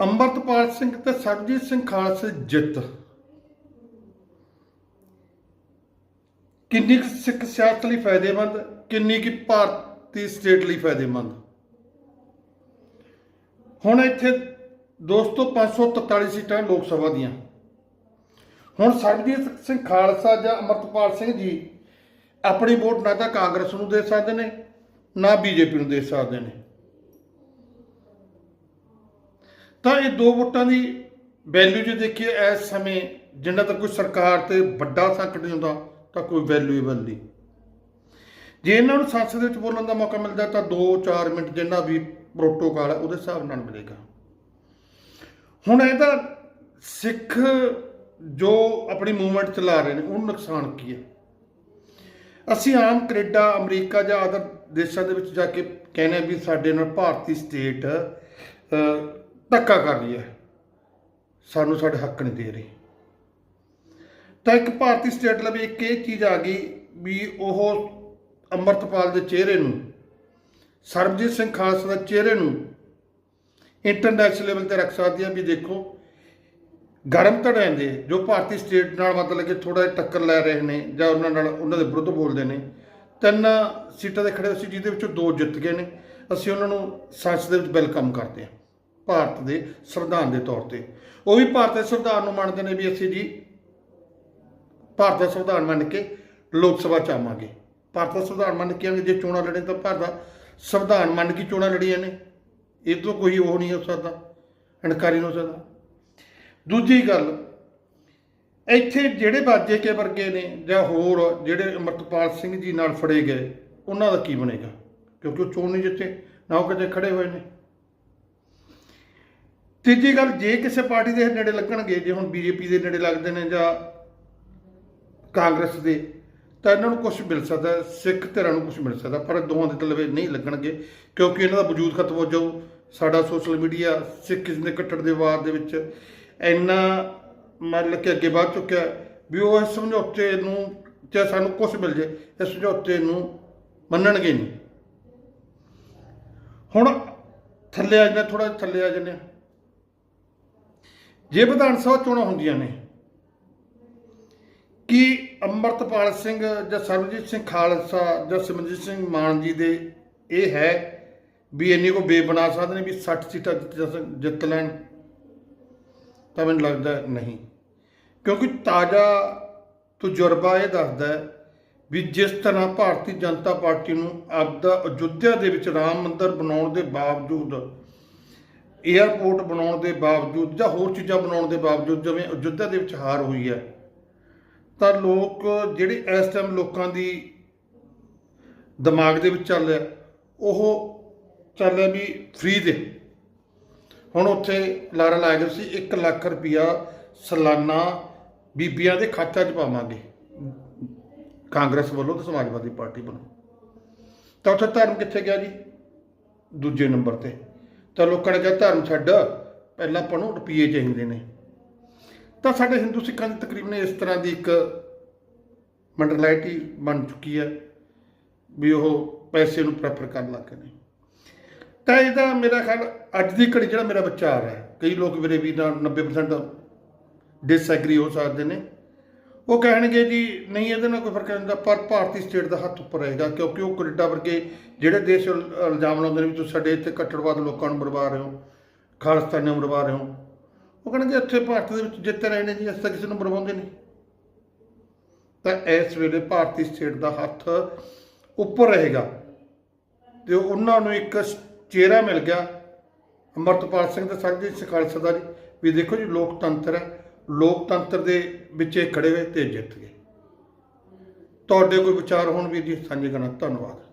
ਅੰਮ੍ਰਿਤਪਾਲ ਸਿੰਘ ਤੇ ਸਰਬਜੀਤ ਸਿੰਘ ਖਾਲਸੇ ਜਿੱਤ। ਕਿੰਨੀ ਕੁ ਸਿੱਖ ਸਿਆਸਤ ਲਈ ਫਾਇਦੇਮੰਦ, ਕਿੰਨੀ ਕੀ ਭਾਰਤੀ ਸਟੇਟ ਲਈ ਫਾਇਦੇਮੰਦ? ਹੁਣ ਇੱਥੇ ਦੋਸਤੋ 543 ਸੀਟਾਂ ਲੋਕ ਸਭਾ ਦੀਆਂ। ਹੁਣ ਸਰਬਜੀਤ ਸਿੰਘ ਖਾਲਸਾ ਜਾਂ ਅੰਮ੍ਰਿਤਪਾਲ ਸਿੰਘ ਜੀ ਆਪਣੀ ਵੋਟ ਨਾ ਤਾਂ ਕਾਂਗਰਸ ਨੂੰ ਦੇ ਸਕਦੇ ਨੇ, ਨਾ ਬੀਜੇਪੀ ਨੂੰ ਦੇ ਸਕਦੇ ਨੇ। ਤਾਂ ਇਹ ਦੋ ਵੋਟਾਂ ਦੀ ਵੈਲਿਊ ਜੇ ਦੇਖੀਏ ਇਸ ਸਮੇਂ ਜਿੰਨਾ ਤੱਕ ਕੋਈ ਸਰਕਾਰ ਤੇ ਵੱਡਾ ਸੰਕਟ ਨਹੀਂ ਹੁੰਦਾ, ਤਾਂ ਕੋਈ ਵੈਲਿਊਏਬਲ ਨਹੀਂ। ਜੇ ਇਹਨਾਂ ਨੂੰ ਸੰਸਦ ਵਿੱਚ ਬੋਲਣ ਦਾ ਮੌਕਾ ਮਿਲਦਾ, ਤਾਂ 2-4 ਮਿੰਟ ਜਿੰਨਾ ਵੀ ਪ੍ਰੋਟੋਕਾਲ ਹੈ, ਉਹਦੇ ਹਿਸਾਬ ਨਾਲ ਮਿਲੇਗਾ। ਹੁਣ ਇਹਦਾ ਸਿੱਖ ਜੋ ਆਪਣੀ ਮੂਵਮੈਂਟ ਚਲਾ ਰਹੇ ਨੇ, ਉਹਨੂੰ ਨੁਕਸਾਨ ਕੀ ਹੈ? ਅਸੀਂ ਆਮ ਕੈਨੇਡਾ, ਅਮਰੀਕਾ ਜਾਂ ਅਦਰ ਦੇਸ਼ਾਂ ਦੇ ਵਿੱਚ ਜਾ ਕੇ ਕਹਿੰਦੇ ਹਾਂ ਵੀ ਸਾਡੇ ਨਾਲ ਭਾਰਤੀ ਸਟੇਟ ਧੱਕਾ ਕਰ ਰਹੀ ਹੈ। ਸਾਨੂੰ ਸਾਡੇ ਹੱਕ ਨਹੀਂ ਦੇ ਰਹੀ। ਤਾਂ ਇੱਕ ਭਾਰਤੀ ਸਟੇਟ ਲਈ ਇੱਕ ਇਹ ਚੀਜ਼ ਆ ਗਈ ਵੀ ਉਹ ਅੰਮ੍ਰਿਤਪਾਲ ਦੇ ਚਿਹਰੇ ਨੂੰ, ਸਰਬਜੀਤ ਸਿੰਘ ਖਾਲਸਾ ਦੇ ਚਿਹਰੇ ਨੂੰ ਇੰਟਰਨੈਸ਼ਨਲ ਲੈਵਲ ਤੇ ਰੱਖ ਸਕਦੀ ਆ ਵੀ ਦੇਖੋ, ਗਰਮ ਧੜਿਆਂ ਦੇ ਜੋ ਭਾਰਤੀ ਸਟੇਟ ਨਾਲ ਮਤਲਬ ਕਿ ਥੋੜਾ ਜਿਹਾ ਟੱਕਰ ਲੈ ਰਹੇ ਨੇ ਜਾਂ ਉਹਨਾਂ ਨਾਲ ਉਹਨਾਂ ਦੇ ਵਿਰੁੱਧ ਬੋਲਦੇ ਨੇ, ਤਿੰਨ ਸੀਟਾਂ ਦੇ ਖੜੇ ਸੀ, ਜਿਹਦੇ ਵਿੱਚੋਂ ਦੋ ਜਿੱਤ ਗਏ ਨੇ। ਅਸੀਂ ਉਹਨਾਂ ਨੂੰ ਸੰਸਦ ਦੇ ਵਿੱਚ ਵੈਲਕਮ ਕਰਦੇ ਹਾਂ। ਭਾਰਤ ਦੇ ਸੰਵਿਧਾਨ ਦੇ ਤੌਰ ਤੇ। ਉਹ ਵੀ ਭਾਰਤ ਦੇ ਸੰਵਿਧਾਨ ਨੂੰ ਮੰਨਦੇ ਨੇ ਵੀ ਅਸੀਂ ਜੀ ਭਾਰਤ ਦਾ ਸੰਵਿਧਾਨ ਮੰਨ ਕੇ ਲੋਕ ਸਭਾ ਚ ਆਵਾਂਗੇ। ਭਾਰਤ ਦਾ ਸੰਵਿਧਾਨ ਮੰਨ ਕੇ ਆਵਾਂਗੇ, ਜੇ ਚੋਣਾਂ ਲੜੇ ਤਾਂ ਭਾਰਤ ਦਾ ਸੰਵਿਧਾਨ ਮੰਨ ਕੇ ਚੋਣਾਂ ਲੜੀਆਂ ਨੇ। ਇਹ ਤੋਂ ਕੋਈ ਉਹ ਨਹੀਂ ਹੋ ਸਕਦਾ ਇਨਕਾਰੀ ਨਹੀਂ ਹੋ ਸਕਦਾ। ਦੂਜੀ ਗੱਲ, ਇੱਥੇ ਜਿਹੜੇ ਬਾਜੇ ਕੇ ਵਰਗੇ ਨੇ ਜਾਂ ਹੋਰ ਜਿਹੜੇ ਅਮਰਤਪਾਲ ਸਿੰਘ ਜੀ ਨਾਲ ਫੜੇ ਗਏ, ਉਹਨਾਂ ਦਾ ਕੀ ਬਣੇਗਾ? ਕਿਉਂਕਿ ਉਹ ਚੋਣ ਨਹੀਂ ਜਿੱਤੇ, ਨਾ ਉਹ ਕਿਤੇ ਖੜੇ ਹੋਏ ਨੇ। ਤੀਜੀ ਗੱਲ, ਜੇ ਕਿਸੇ ਪਾਰਟੀ ਦੇ ਨੇੜੇ ਲੱਗਣਗੇ, ਜੇ ਹੁਣ ਬੀਜੇਪੀ ਦੇ ਨੇੜੇ ਲੱਗਦੇ ਨੇ ਜਾਂ ਕਾਂਗਰਸ ਦੇ, ਤਾਂ ਇਹਨਾਂ ਨੂੰ ਕੁਝ ਮਿਲ ਸਕਦਾ, ਸਿੱਖ ਧਿਰਾਂ ਨੂੰ ਕੁਝ ਮਿਲ ਸਕਦਾ, ਪਰ ਦੋਵਾਂ ਦੇ ਤਲਵੇ ਨਹੀਂ ਲੱਗਣਗੇ, ਕਿਉਂਕਿ ਇਹਨਾਂ ਦਾ ਵਜੂਦ ਖਤਮ ਹੋ ਜਾਊ, ਸਾਡਾ ਸੋਸ਼ਲ ਮੀਡੀਆ ਸਿੱਖੀਜ਼ਮ ਦੇ ਕੱਟੜ ਦੇ ਵਾਰ ਦੇ ਵਿੱਚ, ਇੰਨਾ ਮਤਲਬ ਕਿ ਅੱਗੇ ਵੱਧ ਚੁੱਕਿਆ ਵੀ ਉਹ ਇਸ ਸਮਝੌਤੇ ਨੂੰ ਚਾਹੇ ਸਾਨੂੰ ਕੁਝ ਮਿਲ ਜੇ, ਇਸ ਸਮਝੌਤੇ ਨੂੰ ਮੰਨਣਗੇ ਨਹੀਂ ਹੁਣ ਥੱਲੇ ਆ ਜਾਂਦੇ ਥੋੜਾ ਥੱਲੇ ਆ ਜਾਂਦੇ ਹਾਂ। ਜੇ ਵਿਧਾਨ ਸਭਾ ਚੋਣਾਂ ਹੁੰਦੀਆਂ ਨੇ। ਕਿ ਅੰਮ੍ਰਿਤਪਾਲ ਸਿੰਘ ਜਾਂ ਸਰਬਜੀਤ ਸਿੰਘ ਖਾਲਸਾ ਜਾਂ ਸਿਮਰਜੀਤ ਸਿੰਘ ਮਾਨ ਜੀ ਦੇ ਇਹ ਹੈ ਵੀ ਇੰਨੀ ਕੋ ਬੇ ਬਣਾ ਸਕਦੇ ਨੇ ਵੀ 60 ਸੀਟਾਂ ਜਿੱਤ- ਲੈਣ? ਤਾਂ ਮੈਨੂੰ ਲੱਗਦਾ ਨਹੀਂ। ਕਿਉਂਕਿ ਤਾਜ਼ਾ ਤਜਰਬਾ ਇਹ ਦੱਸਦਾ ਵੀ ਜਿਸ ਤਰ੍ਹਾਂ ਭਾਰਤੀ ਜਨਤਾ ਪਾਰਟੀ ਨੂੰ ਆਪਦਾ ਅਯੁੱਧਿਆ ਦੇ ਵਿੱਚ ਰਾਮ ਮੰਦਿਰ ਬਣਾਉਣ ਦੇ ਬਾਵਜੂਦ ਏਅਰਪੋਰਟ ਬਣਾਉਣ ਦੇ ਬਾਵਜੂਦ ਜਾਂ ਹੋਰ ਚੀਜ਼ਾਂ ਬਣਾਉਣ ਦੇ ਬਾਵਜੂਦ ਜਿਵੇਂ ਅਯੁੱਧਿਆ ਦੇ ਵਿੱਚ ਹਾਰ ਹੋਈ ਹੈ, ਤਾਂ ਲੋਕ ਜਿਹੜੇ ਇਸ ਟਾਈਮ ਲੋਕਾਂ ਦੀ ਦਿਮਾਗ ਦੇ ਵਿੱਚ ਚੱਲ ਰਿਹਾ, ਉਹ ਚੱਲ ਰਿਹਾ ਵੀ ਫ੍ਰੀ ਦੇ। ਹੁਣ ਉੱਥੇ ਲਾਰਾ ਲਾਇਆ ਗਿਆ ਸੀ 1 ਲੱਖ ਰੁਪਇਆ ਸਾਲਾਨਾ ਬੀਬੀਆਂ ਦੇ ਖਾਤਾ 'ਚ ਪਾਵਾਂਗੇ। ਕਾਂਗਰਸ ਵੱਲੋਂ ਤੇ ਸਮਾਜਵਾਦੀ ਪਾਰਟੀ ਵੱਲੋਂ। ਤਾਂ ਉੱਥੇ ਧਰਮ ਕਿੱਥੇ ਗਿਆ ਜੀ? ਦੂਜੇ ਨੰਬਰ ਤੇ। ਤਾਂ ਲੋਕਾਂ ਨੇ ਕਿਹਾ ਧਰਮ ਛੱਡ ਪਹਿਲਾਂ ਆਪਾਂ ਨੂੰ ਰੁਪਈਏ ਚਾਹੀਦੇ ਨੇ। ਤਾਂ ਸਾਡੇ ਹਿੰਦੂ ਸਿੱਖਾਂ ਦੀ ਤਕਰੀਬਨ ਇਸ ਤਰ੍ਹਾਂ ਦੀ ਇੱਕ ਮੈਂਟੈਲਿਟੀ ਬਣ ਚੁੱਕੀ ਹੈ ਵੀ ਉਹ ਪੈਸੇ ਨੂੰ ਪ੍ਰੈਫਰ ਕਰਨ ਲੱਗ ਗਏ ਨੇ। ਤਾਂ ਇਹਦਾ ਮੇਰਾ ਖਿਆਲ ਅੱਜ ਦੀ ਘੜੀ ਜਿਹੜਾ ਮੇਰਾ ਬੱਚਾ ਆ ਰਿਹਾ ਹੈ, ਕਈ ਲੋਕ ਮੇਰੇ ਵੀ ਨਾਲ 90% ਡਿਸਐਗਰੀ ਹੋ ਸਕਦੇ ਨੇ। ਉਹ ਕਹਿਣਗੇ ਜੀ, ਨਹੀਂ ਇਹਦੇ ਨਾਲ ਕੋਈ ਫ਼ਰਕ ਨਹੀਂ ਹੁੰਦਾ ਪਰ ਭਾਰਤੀ ਸਟੇਟ ਦਾ ਹੱਥ ਉੱਪਰ ਰਹੇਗਾ, ਕਿਉਂਕਿ ਉਹ ਕੈਨੇਡਾ ਵਰਗੇ ਜਿਹੜੇ ਦੇਸ਼ ਇਲਜ਼ਾਮ ਲਾਉਂਦੇ ਨੇ ਵੀ ਤੁਸੀਂ ਸਾਡੇ ਇੱਥੇ ਕੱਟੜਵਾਦ ਲੋਕਾਂ ਨੂੰ ਮਰਵਾ ਰਹੇ ਹੋ, ਖਾਲਿਸਤਾਨੀਆਂ ਨੂੰ ਮਰਵਾ ਰਹੇ ਹੋ, ਉਹ ਕਹਿਣਗੇ ਇੱਥੇ ਭਾਰਤ ਦੇ ਵਿੱਚ ਜਿੱਤ ਰਹੇ ਨੇ ਜੀ ਅਸੀਂ ਤਾਂ ਕਿਸੇ ਨੂੰ ਮਰਵਾਉਂਦੇ ਨਹੀਂ। ਤਾਂ ਇਸ ਵੇਲੇ ਭਾਰਤੀ ਸਟੇਟ ਦਾ ਹੱਥ ਉੱਪਰ ਰਹੇਗਾ, ਤੇ ਉਹਨਾਂ ਨੂੰ ਇੱਕ ਚਿਹਰਾ ਮਿਲ ਗਿਆ, ਅਮਰਤਪਾਲ ਸਿੰਘ ਤੇ ਸਰਜੀਤ ਸਿੰਘ ਖਾਲਸਾ ਦਾ ਜੀ, ਵੀ ਦੇਖੋ ਜੀ, ਲੋਕਤੰਤਰ ਹੈ ਲੋਕਤੰਤਰ ਦੇ ਵਿੱਚ ਇਹ ਖੜੇ ਹੋਏ ਤੇ ਜਿੱਤ ਗਏ। ਤੁਹਾਡੇ ਕੋਈ ਵਿਚਾਰ ਹੋਣ ਵੀ ਜੀ ਸਾਂਝੇ ਕਰਨਾ ਧੰਨਵਾਦ।